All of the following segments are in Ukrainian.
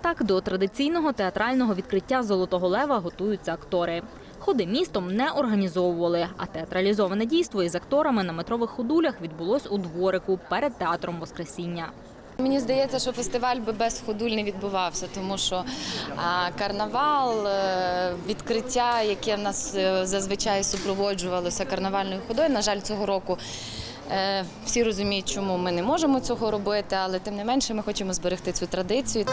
Так до традиційного театрального відкриття Золотого Лева готуються актори. Ходи містом не організовували, а театралізоване дійство із акторами на метрових ходулях відбулось у дворику перед театром Воскресіння. Мені здається, що фестиваль би без ходуль не відбувався, тому що карнавал, е, відкриття, яке в нас е, зазвичай супроводжувалося карнавальною ходою. На жаль, цього року всі розуміють, чому ми не можемо цього робити, але тим не менше ми хочемо зберегти цю традицію.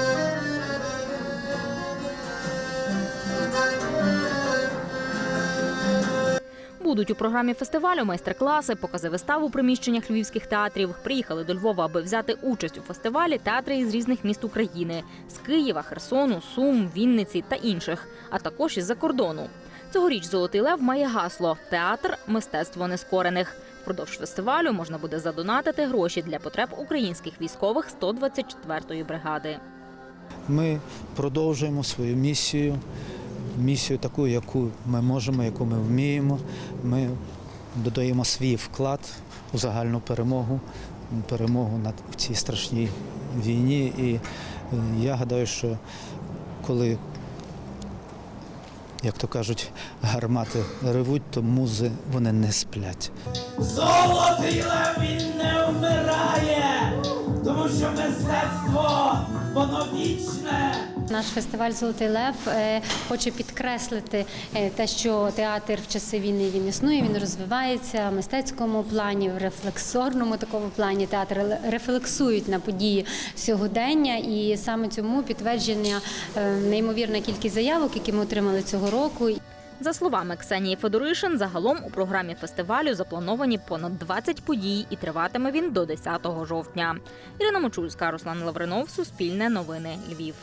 Будуть у програмі фестивалю майстер-класи, покази вистав у приміщеннях львівських театрів. Приїхали до Львова, аби взяти участь у фестивалі театри із різних міст України з Києва, Херсону, Сум, Вінниці та інших, а також із-за кордону. Цьогоріч Золотий Лев має гасло Театр мистецтво нескорених. Впродовж фестивалю можна буде задонатити гроші для потреб українських військових 124-ї бригади. Ми продовжуємо свою місію, місію таку, яку ми можемо, яку ми вміємо. Ми додаємо свій вклад у загальну перемогу, перемогу над цій страшній війні. І е, я гадаю, що коли, як то кажуть, гармати ревуть, то музи вони не сплять. Золотий лев він не вмирає, тому що мистецтво воно вічне. Наш фестиваль Золотий Лев е, хоче підкреслити е, те, що театр в часи війни він існує, він розвивається в мистецькому плані, в рефлексорному такому плані. Театри рефлексують на події сьогодення, і саме цьому підтвердження е, неймовірна кількість заявок, які ми отримали цього року. За словами Ксенії Федоришин, загалом у програмі фестивалю заплановані понад 20 подій і триватиме він до 10 жовтня. Ірина Мочульська, Руслан Лавринов, Суспільне новини, Львів.